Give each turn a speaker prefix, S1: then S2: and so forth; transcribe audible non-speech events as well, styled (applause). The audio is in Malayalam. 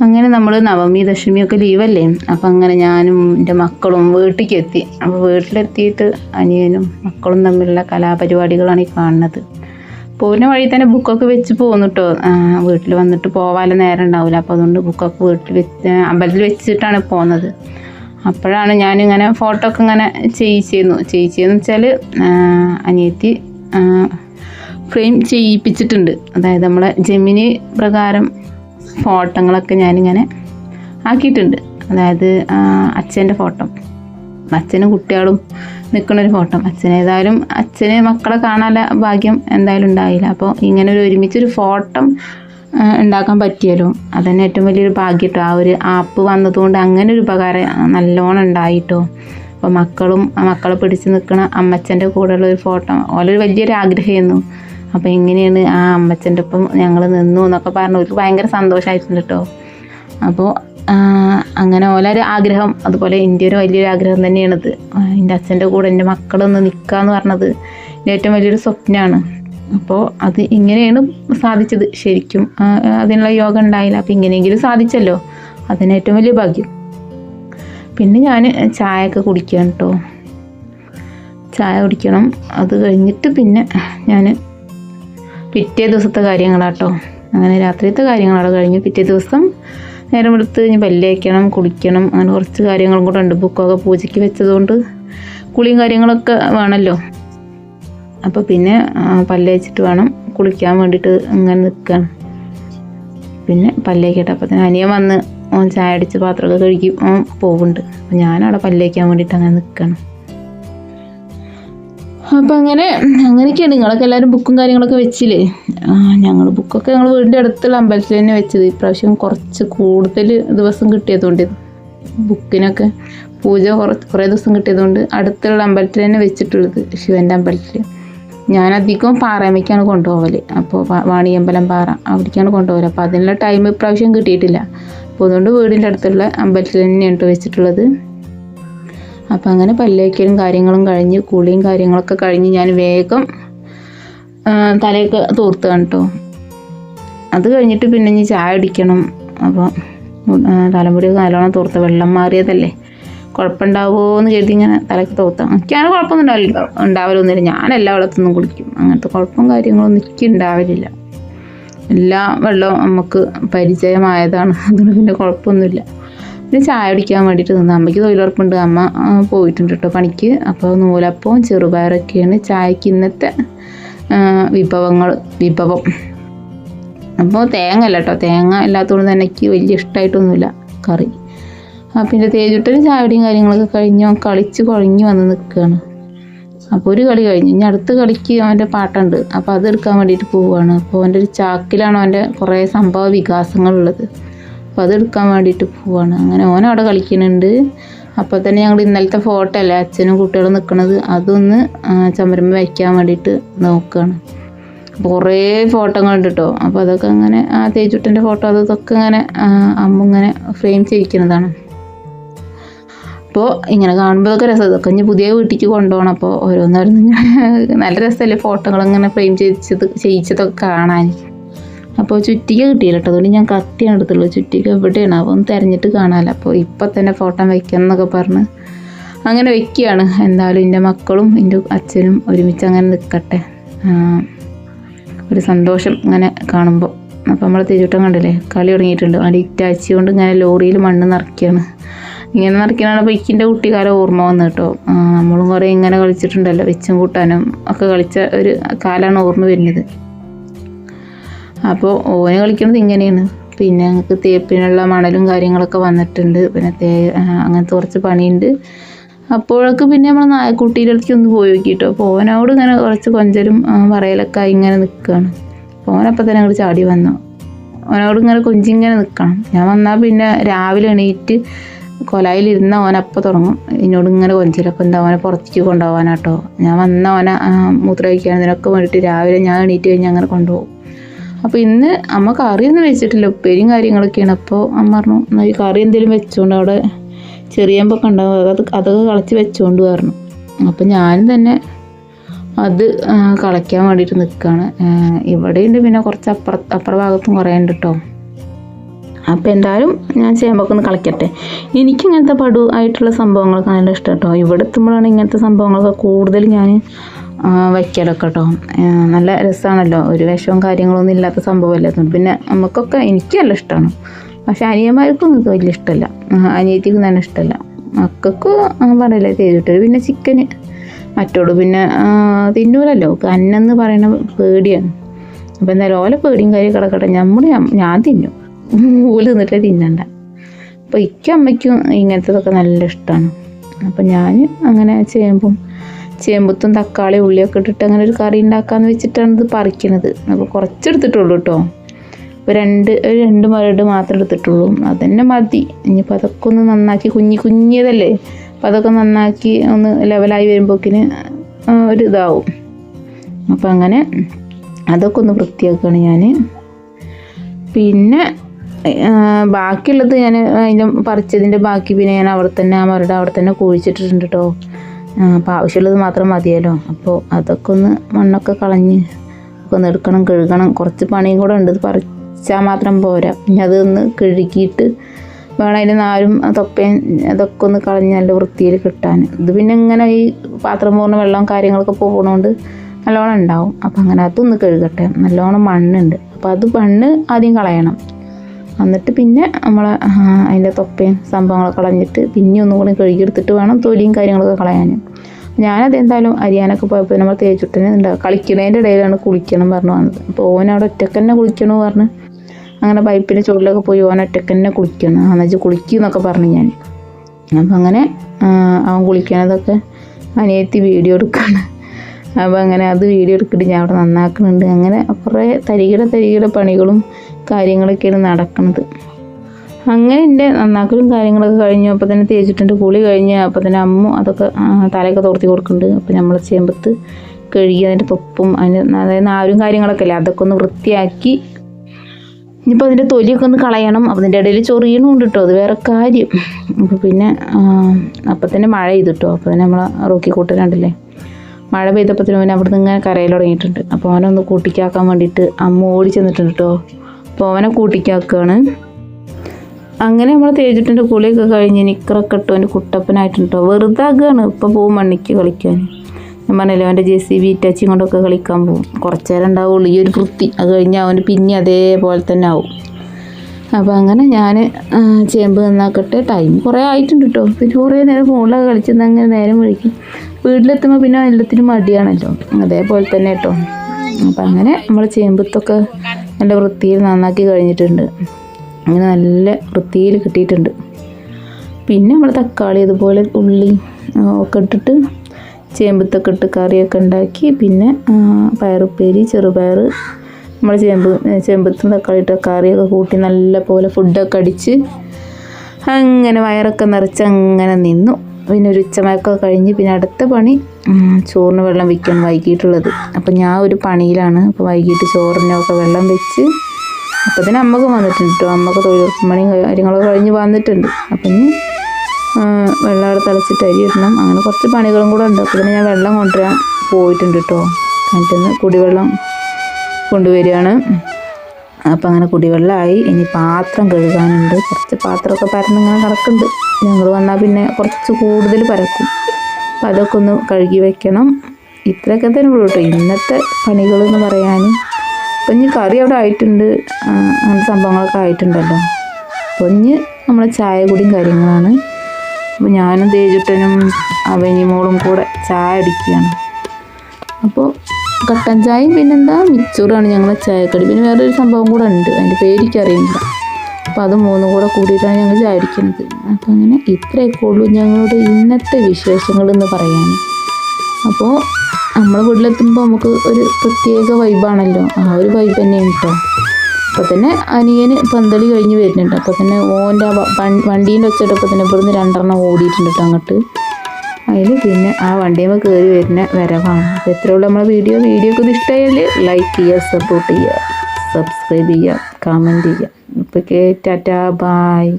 S1: അങ്ങനെ നമ്മൾ നവമി ദശമിയൊക്കെ ലീവല്ലേ അപ്പം അങ്ങനെ ഞാനും എന്റെ മക്കളും വീട്ടിലേക്ക് എത്തി അപ്പോൾ വീട്ടിലെത്തിയിട്ട് അനിയനും മക്കളും തമ്മിലുള്ള കലാപരിപാടികളാണ് ഈ കാണുന്നത്. പോകുന്ന വഴി തന്നെ ബുക്കൊക്കെ വെച്ച് പോകുന്നു കേട്ടോ വീട്ടിൽ വന്നിട്ട് പോവാൻ നേരം ഉണ്ടാവില്ല അപ്പോൾ അതുകൊണ്ട് ബുക്കൊക്കെ വീട്ടിൽ വെച്ച് അമ്പലത്തിൽ വെച്ചിട്ടാണ് പോകുന്നത് അപ്പോഴാണ് ഞാനിങ്ങനെ ഫോട്ടോ ഒക്കെ ഇങ്ങനെ ചെയ്യിച്ചിരുന്നു ചെയ്യിച്ചതെന്ന് വെച്ചാൽ അനിയത്തി ഫ്രെയിം ചെയ്യിപ്പിച്ചിട്ടുണ്ട്. അതായത് നമ്മളെ ജെമിനി പ്രകാരം ഫോട്ടോകളൊക്കെ ഞാനിങ്ങനെ ആക്കിയിട്ടുണ്ട്. അതായത് അച്ഛന്റെ ഫോട്ടോ. അച്ഛനും കുട്ടികളും നിൽക്കുന്ന ഒരു ഫോട്ടോ. അച്ഛൻ ഏതായാലും അച്ഛന് മക്കളെ കാണാനുള്ള ഭാഗ്യം എന്തായാലും ഉണ്ടായില്ല. അപ്പോൾ ഇങ്ങനെ ഒരു ഒരുമിച്ചൊരു ഫോട്ടോ ഉണ്ടാക്കാൻ പറ്റിയല്ലോ. അതന്നെ ഏറ്റവും വലിയൊരു ഭാഗ്യട്ടോ ആ ഒരു ആപ്പ് വന്നതുകൊണ്ട് അങ്ങനെ ഒരു ഉപകാരം നല്ലോണം ഉണ്ടായിട്ടോ. അപ്പോൾ മക്കളും മക്കളെ പിടിച്ച് നിൽക്കുന്ന അമ്മച്ചന്റെ കൂടെയുള്ള ഒരു ഫോട്ടോ. ഓലൊരു വലിയൊരു ആഗ്രഹമായിരുന്നു. അപ്പോൾ എങ്ങനെയാണ് ആ അമ്മച്ചന്റെ ഒപ്പം ഞങ്ങൾ നിന്നു എന്നൊക്കെ പറഞ്ഞു. ഒരു ഭയങ്കര സന്തോഷമായിട്ടുണ്ട് കേട്ടോ അപ്പോൾ അങ്ങനെ ഓലൊരു ആഗ്രഹം. അതുപോലെ എന്റെ ഒരു വലിയൊരു ആഗ്രഹം തന്നെയാണിത്. എന്റെ അച്ഛന്റെ കൂടെ എന്റെ മക്കളൊന്ന് നിൽക്കുക എന്ന് പറഞ്ഞത് എന്റെ ഏറ്റവും വലിയൊരു സ്വപ്നമാണ് അപ്പോൾ അത് ഇങ്ങനെയാണ് സാധിച്ചത്. ശരിക്കും അതിനുള്ള യോഗം ഉണ്ടായില്ല. അപ്പോൾ ഇങ്ങനെയെങ്കിലും സാധിച്ചല്ലോ. അതിന് ഏറ്റവും വലിയ ഭാഗ്യം. പിന്നെ ഞാൻ ചായയൊക്കെ കുടിക്കുകയാണ് കേട്ടോ ചായ കുടിക്കണം. അത് കഴിഞ്ഞിട്ട് പിന്നെ ഞാൻ പിറ്റേ ദിവസത്തെ കാര്യങ്ങളാട്ടോ. അങ്ങനെ രാത്രിയത്തെ കാര്യങ്ങളാണ് കഴിഞ്ഞു പിറ്റേ ദിവസം നേരം എടുത്ത് കഴിഞ്ഞ് പല്ലേക്കണം കുളിക്കണം അങ്ങനെ കുറച്ച് കാര്യങ്ങളും കൂടെ ഉണ്ട്. ബുക്കൊക്കെ പൂജയ്ക്ക് വെച്ചതുകൊണ്ട് കുളിയും കാര്യങ്ങളൊക്കെ വേണമല്ലോ. അപ്പോൾ പിന്നെ പല്ലേച്ചിട്ട് വേണം കുളിക്കാൻ വേണ്ടിയിട്ട് ഇങ്ങനെ നിൽക്കുകയാണ് പിന്നെ പല്ലേക്കട്ടെ അപ്പോൾ തന്നെ അനിയൻ വന്ന് ഓൻ ചായ അടിച്ച് പാത്രമൊക്കെ കഴുകി പോകുന്നുണ്ട് അപ്പോൾ ഞാനവിടെ പല്ലേക്കാൻ വേണ്ടിയിട്ട് അങ്ങനെ നിൽക്കുകയാണ് അപ്പം അങ്ങനെ അങ്ങനെയൊക്കെയാണ്. നിങ്ങളൊക്കെ എല്ലാവരും ബുക്കും കാര്യങ്ങളൊക്കെ വെച്ചില്ലേ? ഞങ്ങൾ ബുക്കൊക്കെ ഞങ്ങൾ വീടിന്റെ അടുത്തുള്ള അമ്പലത്തിൽ തന്നെ വെച്ചത്. ഇപ്രാവശ്യം കുറച്ച് കൂടുതൽ ദിവസം കിട്ടിയതുകൊണ്ട് ബുക്കിനൊക്കെ പൂജ കുറച്ച് കുറേ ദിവസം കിട്ടിയതുകൊണ്ട് അടുത്തുള്ള അമ്പലത്തിൽ തന്നെ വെച്ചിട്ടുള്ളത് ശിവന്റെ അമ്പലത്തിൽ ഞാനധികം അധികം പാറയമയ്ക്കാണ് കൊണ്ടുപോകൽ അപ്പോൾ വാണിയമ്പലം പാറ അവിടേക്കാണ് കൊണ്ടുപോകൽ അപ്പോൾ അതിനുള്ള ടൈം ഇപ്രാവശ്യം കിട്ടിയിട്ടില്ല. അപ്പോൾ അതുകൊണ്ട് വീടിന്റെ അടുത്തുള്ള അമ്പലത്തിൽ തന്നെയാണ് ട്ടോ വെച്ചിട്ടുള്ളത്. അപ്പം അങ്ങനെ പല്ലേക്കലും കാര്യങ്ങളും കഴിഞ്ഞ് കുളിയും കാര്യങ്ങളൊക്കെ കഴിഞ്ഞ് ഞാൻ വേഗം തലയൊക്കെ തൂർത്താണ് കേട്ടോ അത് കഴിഞ്ഞിട്ട് പിന്നെ ഇനി ചായ അടിക്കണം അപ്പോൾ തലമുടി നല്ലോണം തൂർത്ത വെള്ളം മാറിയതല്ലേ. കുഴപ്പമുണ്ടാവുമോ എന്ന് കരുതി ഇങ്ങനെ തലയ്ക്ക് തോത്താം എനിക്കങ്ങനെ കുഴപ്പമൊന്നും ഉണ്ടാവില്ല ഉണ്ടാവലൊന്നുമില്ല ഞാൻ എല്ലാ വെള്ളത്തൊന്നും കുളിക്കും. അങ്ങനത്തെ കുഴപ്പം കാര്യങ്ങളൊന്നും എനിക്ക് ഉണ്ടാവലില്ല. എല്ലാ വെള്ളവും നമുക്ക് പരിചയമായതാണ്. അതുകൊണ്ട് പിന്നെ കുഴപ്പമൊന്നുമില്ല. പിന്നെ ചായ കുടിക്കാൻ വേണ്ടിയിട്ട് നിന്ന്. അമ്മയ്ക്ക് തൊഴിലുറപ്പുണ്ട്. അമ്മ പോയിട്ടുണ്ട് കേട്ടോ പണിക്ക്. അപ്പോൾ നൂലപ്പവും ചെറുപയറൊക്കെയാണ് ചായക്ക് ഇന്നത്തെ വിഭവങ്ങൾ വിഭവം. അപ്പോൾ തേങ്ങ അല്ല കേട്ടോ തേങ്ങ ഇല്ലാത്തതുകൊണ്ട് തന്നെ എനിക്ക് വലിയ ഇഷ്ടമായിട്ടൊന്നുമില്ല കറി. പിന്നെ തേജുട്ടന് ചായയുടെയും കാര്യങ്ങളൊക്കെ കഴിഞ്ഞ് കളിച്ച് കുഴഞ്ഞു വന്ന് നിൽക്കുകയാണ്. അപ്പോൾ ഒരു കളി കഴിഞ്ഞു. ഇനി അടുത്ത കളിക്ക് അവന്റെ പാട്ടുണ്ട്. അപ്പോൾ അത് എടുക്കാൻ വേണ്ടിയിട്ട് പോവുകയാണ്. അപ്പോൾ അവന്റെ ഒരു ചാക്കിലാണ് അവന്റെ കുറേ സംഭവ വികാസങ്ങളുള്ളത്. അപ്പോൾ അതെടുക്കാൻ വേണ്ടിയിട്ട് പോവാണ്. അങ്ങനെ ഓൻ അവിടെ കളിക്കുന്നുണ്ട്. അപ്പോൾ തന്നെ ഞങ്ങൾ ഇന്നലത്തെ ഫോട്ടോ അല്ലേ അച്ഛനും കുട്ടികളും നിൽക്കുന്നത് അതൊന്ന് ചമരമ്പ് വയ്ക്കാൻ വേണ്ടിയിട്ട് നോക്കുകയാണ് അപ്പോൾ കുറേ ഫോട്ടോകളുണ്ട് കേട്ടോ അപ്പോൾ അതൊക്കെ അങ്ങനെ ആ തേജുട്ടന്റെ ഫോട്ടോ അതൊക്കെ ഇങ്ങനെ അമ്മ ഇങ്ങനെ ഫ്രെയിം ചെയ്യിക്കുന്നതാണ്. അപ്പോൾ ഇങ്ങനെ കാണുമ്പോൾ ഇതൊക്കെ രസം. ഇതൊക്കെ ഇനി പുതിയ വീട്ടിലേക്ക് കൊണ്ടുപോകണം. അപ്പോൾ ഓരോന്നോരോന്ന് ഇങ്ങനെ (laughs) നല്ല രസമല്ലേ ഫോട്ടോകൾ ഇങ്ങനെ ഫ്രെയിം ചെയ്യിച്ചത് ചെയ്യിച്ചതൊക്കെ കാണാൻ അപ്പോൾ ചുറ്റിക കിട്ടിയില്ല കേട്ടോ. അതുകൊണ്ട് ഞാൻ കത്തിയാണ് എടുത്തുള്ളൂ ചുറ്റിക എവിടെയാണ്? അപ്പോൾ ഒന്ന് തിരഞ്ഞിട്ട് കാണാമല്ലോ അപ്പോൾ ഇപ്പം തന്നെ ഫോട്ടോ വയ്ക്കാം എന്നൊക്കെ പറഞ്ഞ് അങ്ങനെ വെക്കുകയാണ് എന്തായാലും എന്റെ മക്കളും എന്റെ അച്ഛനും ഒരുമിച്ച് അങ്ങനെ നിൽക്കട്ടെ. ഒരു സന്തോഷം ഇങ്ങനെ കാണുമ്പോൾ അപ്പോൾ നമ്മൾ തിരുവട്ടം കണ്ടില്ലേ? കളി തുടങ്ങിയിട്ടുണ്ട്. അവിടെ ഇറ്റാച്ചി കൊണ്ട് ഇങ്ങനെ ലോറിയിൽ മണ്ണ് നിറയ്ക്കുകയാണ് ഇങ്ങനെ നിറയ്ക്കണതാണ് അപ്പോൾ ഇക്കിന്റെ കുട്ടിക്കാലം ഓർമ്മ വന്നു കേട്ടോ. നമ്മളും കുറേ ഇങ്ങനെ കളിച്ചിട്ടുണ്ടല്ലോ. വെച്ചും കൂട്ടാനും ഒക്കെ കളിച്ച ഒരു കാലമാണ് ഓർമ്മ വരുന്നത്. അപ്പോൾ ഓന് കളിക്കുന്നത് ഇങ്ങനെയാണ്. പിന്നെ ഞങ്ങൾക്ക് തേപ്പിനുള്ള മണലും കാര്യങ്ങളൊക്കെ വന്നിട്ടുണ്ട്. പിന്നെ തേ അങ്ങനത്തെ കുറച്ച് പണിയുണ്ട്. അപ്പോഴൊക്കെ പിന്നെ നമ്മൾ നായക്കുട്ടിയുടെ ഒന്ന് പോയി നോക്കിയിട്ടോ അപ്പോൾ ഓനോട് ഇങ്ങനെ കുറച്ച് കൊഞ്ചലും പറയലൊക്കെ ആയി ഇങ്ങനെ നിൽക്കുകയാണ് അപ്പോൾ ഓനപ്പം തന്നെ അങ്ങോട്ട് ചാടി വന്നു. ഓനോട് ഇങ്ങനെ കൊഞ്ചി ഇങ്ങനെ നിൽക്കണം ഞാൻ വന്നാൽ പിന്നെ രാവിലെ എണീറ്റ് കൊലായിലിരുന്ന ഓനപ്പം തുടങ്ങും. എന്നോട് ഇങ്ങനെ കൊഞ്ചിലപ്പം എന്താ ഓനെ പുറത്തേക്ക് കൊണ്ടുപോകാനാട്ടോ ഞാൻ വന്ന ഓനെ ആ, മൂത്രം ഒഴിക്കാൻ ഇതിനൊക്കെ വേണ്ടിയിട്ട് രാവിലെ ഞാൻ എണീറ്റ് കഴിഞ്ഞ് അങ്ങനെ കൊണ്ടുപോകും. അപ്പോൾ ഇന്ന് അമ്മ കറിയൊന്നും വെച്ചിട്ടില്ല ഉപ്പേരിയും കാര്യങ്ങളൊക്കെയാണ്. അപ്പോൾ അമ്മ പറഞ്ഞു എന്നാൽ കറി എന്തെങ്കിലും വെച്ചുകൊണ്ട് അവിടെ ചെറിയമ്പൊക്കെ ഉണ്ടാവും അത് അതൊക്കെ കളച്ച് വെച്ചുകൊണ്ട് പറഞ്ഞു അപ്പോൾ ഞാനും തന്നെ അത് കളയ്ക്കാൻ വേണ്ടിയിട്ട് നിൽക്കുകയാണ് ഇവിടെയുണ്ട് പിന്നെ കുറച്ച് അപ്പുറ അപ്പുറ ഭാഗത്തും കുറേ ഉണ്ട് കേട്ടോ അപ്പോൾ എന്തായാലും ഞാൻ ചേമ്പൊക്കെ ഒന്ന് കളിക്കട്ടെ. എനിക്ക് ഇങ്ങനത്തെ പടു ആയിട്ടുള്ള സംഭവങ്ങളൊക്കെ നല്ല ഇഷ്ടം കേട്ടോ ഇവിടെ എത്തുമ്പോഴാണ് ഇങ്ങനത്തെ സംഭവങ്ങളൊക്കെ കൂടുതൽ ഞാൻ വയ്ക്കലൊക്കെ കേട്ടോ നല്ല രസമാണല്ലോ ഒരു വിഷവും കാര്യങ്ങളൊന്നും ഇല്ലാത്ത സംഭവമല്ലേ? പിന്നെ നമുക്കൊക്കെ എനിക്ക് നല്ല ഇഷ്ടമാണ്. പക്ഷെ അനിയന്മാർക്കൊന്നും ഇത് വലിയ ഇഷ്ടമല്ല. അനിയത്തിക്കും തന്നെ ഇഷ്ടമല്ല. മക്കൾക്ക് പറയില്ല ചെയ്തിട്ടൊരു പിന്നെ ചിക്കന് മറ്റോട് പിന്നെ തിന്നൂലല്ലോ കന്നെന്ന് പറയണ പേടിയാണ്. അപ്പോൾ എന്തായാലും ഓല പേടിയും കാര്യം കിടക്കട്ടെ നമ്മൾ ഞാൻ തിന്നും. ഓൽ തിന്നിട്ടേ തിന്നണ്ട. അപ്പോൾ ഇക്കും അമ്മയ്ക്കും ഇങ്ങനത്തതൊക്കെ നല്ല ഇഷ്ടമാണ് അപ്പം ഞാൻ അങ്ങനെ ചേമ്പും ചേമ്പത്തും തക്കാളി ഉള്ളിയൊക്കെ ഇട്ടിട്ട് അങ്ങനെ ഒരു കറി ഉണ്ടാക്കാന്ന് വെച്ചിട്ടാണ് ഇത് പറിക്കുന്നത് അപ്പോൾ കുറച്ചെടുത്തിട്ടുള്ളൂ കേട്ടോ ഇപ്പോൾ രണ്ട് ഒരു രണ്ട് മരട് മാത്രം എടുത്തിട്ടുള്ളൂ. അതന്നെ മതി. ഇനിയിപ്പോൾ അതൊക്കെ ഒന്ന് നന്നാക്കി കുഞ്ഞി കുഞ്ഞിയതല്ലേ? അപ്പോൾ അതൊക്കെ നന്നാക്കി ഒന്ന് ലെവലായി വരുമ്പോക്കിന് ഒരു ഇതാവും. അപ്പോൾ അങ്ങനെ അതൊക്കെ ഒന്ന് വൃത്തിയാക്കുകയാണ് ഞാൻ പിന്നെ ബാക്കിയുള്ളത് ഞാൻ അതിന്റെ പറിച്ചതിന്റെ ബാക്കി പിന്നെ ഞാൻ അവിടെ തന്നെ ആ മരട് അവിടെ തന്നെ കുഴിച്ചിട്ടിട്ടുണ്ട് കേട്ടോ അപ്പോൾ ആവശ്യമുള്ളത് മാത്രം മതിയല്ലോ. അപ്പോൾ അതൊക്കെ ഒന്ന് മണ്ണൊക്കെ കളഞ്ഞ് ഒക്കെ ഒന്ന് എടുക്കണം കഴുകണം. കുറച്ച് പണിയും കൂടെ ഉണ്ട്. ഇത് പറിച്ചാൽ മാത്രം പോരാ. പിന്നെ അതൊന്ന് കഴുകിയിട്ട് വേണം അതിന്റെ നാരും തൊപ്പയും അതൊക്കെ ഒന്ന് കളഞ്ഞ് നല്ല വൃത്തിയിൽ കിട്ടാൻ. ഇത് പിന്നെ ഇങ്ങനെ ഈ പാത്രം പോകുന്ന വെള്ളവും കാര്യങ്ങളൊക്കെ പോകുന്നതുകൊണ്ട് നല്ലോണം ഉണ്ടാവും. അപ്പം അങ്ങനെ അതൊന്ന് കഴുകട്ടെ. നല്ലോണം മണ്ണുണ്ട്. അപ്പോൾ അത് മണ്ണ് ആദ്യം കളയണം. എന്നിട്ട് പിന്നെ നമ്മൾ അതിന്റെ തൊപ്പയും സംഭവങ്ങളൊക്കെ കളഞ്ഞിട്ട് പിന്നെ ഒന്നും കൂടി കഴുകിയെടുത്തിട്ട് വേണം തൊലിയും കാര്യങ്ങളൊക്കെ കളയാൻ. ഞാനത് എന്തായാലും അരിയാനൊക്കെ പോയപ്പോൾ നമ്മൾ തേച്ചുട്ടനെ ഉണ്ടാകും കളിക്കുന്നതിന്റെ ഇടയിലാണ് കുളിക്കണം പറഞ്ഞു വന്നത്. അപ്പോൾ ഓൻ അവിടെ ഒറ്റയ്ക്ക് തന്നെ കുളിക്കണു പറഞ്ഞ്. അങ്ങനെ പൈപ്പിന്റെ ചുവട്ടിലൊക്കെ പോയി ഓൻ ഒറ്റയ്ക്ക് തന്നെ കുളിക്കണം. എന്ന് എന്നുവെച്ചാൽ കുളിക്കുന്നൊക്കെ പറഞ്ഞു ഞാൻ. അപ്പം അങ്ങനെ അവൻ കുളിക്കണതൊക്കെ അനിയത്തി വീഡിയോ എടുക്കുകയാണ് അപ്പോൾ അങ്ങനെ അത് വീഡിയോ എടുത്തിട്ട് ഞാൻ അവിടെ നന്നാക്കുന്നുണ്ട്. അങ്ങനെ കുറേ തരികിട തരികിട പണികളും കാര്യങ്ങളൊക്കെയാണ് നടക്കുന്നത്. അങ്ങനെ എന്റെ നന്നാക്കലും കാര്യങ്ങളൊക്കെ കഴിഞ്ഞു. അപ്പോൾ തന്നെ തേച്ചിട്ടുണ്ട് കുളി കഴിഞ്ഞ്. അപ്പോൾ തന്നെ അമ്മ അതൊക്കെ തലയൊക്കെ തോർത്തി കൊടുക്കുന്നുണ്ട്. അപ്പോൾ നമ്മൾ ചേമ്പത്ത് കഴുകി അതിന്റെ തൊപ്പും അതിന്റെ അതായത് നാരും കാര്യങ്ങളൊക്കെ അല്ലേ അതൊക്കെ ഒന്ന് വൃത്തിയാക്കി. ഇനിയിപ്പോൾ അതിന്റെ തൊലിയൊക്കെ ഒന്ന് കളയണം. അപ്പോൾ അതിന്റെ ഇടയിൽ ചൊറിയണമുണ്ട് കേട്ടോ അത് വേറെ കാര്യം. അപ്പോൾ പിന്നെ അപ്പം തന്നെ മഴ ചെയ്തിട്ടോ അപ്പോൾ തന്നെ നമ്മൾ റോക്കി കൂട്ടലുണ്ടല്ലേ മഴ പെയ്തപ്പോഴത്തേനും അവൻ അവിടുന്ന് ഇങ്ങനെ കരയിൽ തുടങ്ങിയിട്ടുണ്ട്. അപ്പോൾ അവനൊന്ന് കൂട്ടിക്കാക്കാൻ വേണ്ടിയിട്ട് അമ്മ ഓടി ചെന്നിട്ടുണ്ട് കേട്ടോ അപ്പോൾ അവനെ കൂട്ടിക്കാക്കുകയാണ് അങ്ങനെ നമ്മൾ തേജിട്ടുണ്ട് കുളിയൊക്കെ കഴിഞ്ഞ് നിക്കറൊക്കെ ഇട്ടു അവന്റെ കുട്ടപ്പനായിട്ടുണ്ട് കേട്ടോ വെറുതെ ആകുകയാണ് ഇപ്പം പോവും മണ്ണിക്ക് കളിക്കാൻ. ഞാൻ പറഞ്ഞില്ലേ അവന്റെ ജെ സി ബി ഇറ്റാച്ചിയും കൊണ്ടൊക്കെ കളിക്കാൻ പോകും കുറച്ച് നേരം ഉണ്ടാവുള്ളൂ ഈ ഒരു വൃത്തി. അത് കഴിഞ്ഞാൽ അവന് പിന്നെ അതേപോലെ തന്നെ ആവും. അപ്പോൾ അങ്ങനെ ഞാൻ ചേമ്പ് നന്നാക്കട്ടെ. ടൈം കുറേ ആയിട്ടുണ്ട് കേട്ടോ പിന്നെ കുറേ നേരം ഫോണിലൊക്കെ കളിച്ചെന്ന് അങ്ങനെ നേരം വിളിക്കും വീട്ടിലെത്തുമ്പോൾ പിന്നെ എല്ലാത്തിനും മടിയാണല്ലോ. അതേപോലെ തന്നെ കേട്ടോ അപ്പം അങ്ങനെ നമ്മൾ ചേമ്പത്തൊക്കെ നല്ല വൃത്തിയിൽ നന്നാക്കി കഴിഞ്ഞിട്ടുണ്ട്. അങ്ങനെ നല്ല വൃത്തിയിൽ കിട്ടിയിട്ടുണ്ട്. പിന്നെ നമ്മൾ തക്കാളി അതുപോലെ ഉള്ളി ഒക്കെ ഇട്ടിട്ട് ചേമ്പത്തൊക്കെ ഇട്ട് കറിയൊക്കെ ഉണ്ടാക്കി. പിന്നെ പയറുപ്പേരി ചെറുപയർ നമ്മൾ ചേമ്പ് ചേമ്പത്തും തക്കാളി ഇട്ട കറിയൊക്കെ കൂട്ടി നല്ല പോലെ ഫുഡൊക്കെ അടിച്ച് അങ്ങനെ വയറൊക്കെ നിറച്ച് അങ്ങനെ നിന്നു. പിന്നെ ഒരു ഉച്ചമയക്കമൊക്കെ കഴിഞ്ഞ് പിന്നെ അടുത്ത പണി ചോറിന് വെള്ളം വയ്ക്കണം വൈകിട്ടുള്ളത്. അപ്പം ഞാൻ ഒരു പണിയിലാണ്. അപ്പോൾ വൈകിട്ട് ചോറിനൊക്കെ വെള്ളം വെച്ച് അപ്പോൾ തന്നെ അമ്മയ്ക്ക് വന്നിട്ടുണ്ട് കേട്ടോ അമ്മയ്ക്ക് തൊഴിലുറപ്പ് പണി കാര്യങ്ങളൊക്കെ കഴിഞ്ഞ് വന്നിട്ടുണ്ട്. അപ്പം ഇനി വെള്ളം അവിടെ തിളച്ചിട്ട് അരി ഇടണം. അങ്ങനെ കുറച്ച് പണികളും കൂടെ ഉണ്ട്. അപ്പോൾ തന്നെ ഞാൻ വെള്ളം കൊണ്ടുവരാൻ പോയിട്ടുണ്ട് കേട്ടോ എന്നിട്ടൊന്ന് കുടിവെള്ളം കൊണ്ടുവരികയാണ്. അപ്പം അങ്ങനെ കുടിവെള്ളമായി ഇനി പാത്രം കഴുകാനുണ്ട്. കുറച്ച് പാത്രമൊക്കെ പരന്നിങ്ങനെ കിടക്കുന്നുണ്ട് ഞങ്ങൾ വന്നാൽ പിന്നെ കുറച്ച് കൂടുതൽ പരക്കും. അപ്പം അതൊക്കെ ഒന്ന് കഴുകി വെക്കണം. ഇത്രയൊക്കെ തന്നെ ഉള്ളൂ കേട്ടോ. ഇന്നത്തെ പണികളെന്ന് പറയാൻ അപ്പം ഇനി കറി അവിടെ ആയിട്ടുണ്ട്. അങ്ങനത്തെ സംഭവങ്ങളൊക്കെ ആയിട്ടുണ്ടല്ലോ. അപ്പോൾ ഇനി നമ്മളെ ചായ കുടിയും കാര്യങ്ങളാണ്. അപ്പോൾ ഞാനും തേജുട്ടനും അവനിമോളും കൂടെ ചായ അടിക്കുകയാണ് അപ്പോൾ കട്ടൻ ചായയും പിന്നെന്താ? മിച്ചൂറാണ് ഞങ്ങളെ ചായക്കടി. പിന്നെ വേറൊരു സംഭവം കൂടെ ഉണ്ട്. അതിന്റെ പേരിക്ക് അറിയില്ല അപ്പോൾ അത് മൂന്നും കൂടെ കൂടിയിട്ടാണ് ഞങ്ങൾ വിചാരിക്കുന്നത്. അപ്പോൾ അങ്ങനെ ഇത്രയൊക്കെ ഉള്ളൂ ഞങ്ങളുടെ ഇന്നത്തെ വിശേഷങ്ങൾ എന്ന് പറയാൻ. അപ്പോൾ നമ്മൾ വീട്ടിലെത്തുമ്പോൾ നമുക്ക് ഒരു പ്രത്യേക വൈബാണല്ലോ ആ ഒരു വൈബ് തന്നെയാണ് കേട്ടോ അപ്പോൾ തന്നെ അനിയന് പന്തളി കഴിഞ്ഞ് വരുന്നുണ്ട്. അപ്പോൾ തന്നെ ഓന്റെ ആ വ- വൺ- വണ്ടീന്റെ ഒച്ചയിട്ടപ്പോൾ തന്നെ ഇവിടുന്ന് രണ്ടെണ്ണം ഓടിയിട്ടുണ്ട് കേട്ടോ അങ്ങോട്ട്. അതിൽ പിന്നെ ആ വണ്ടിയുമ്പോൾ കയറി വരുന്ന വരവാണ്. അപ്പോൾ എത്രയുള്ള നമ്മളെ വീഡിയോ. വീഡിയോ ഒക്കെ ഇഷ്ടമായാൽ ലൈക്ക് ചെയ്യുക സപ്പോർട്ട് ചെയ്യുക സബ്സ്ക്രൈബ് ചെയ്യുക കമന്റ് ചെയ്യുക. അപ്പോൾ കേ ടാറ്റാ ബായ്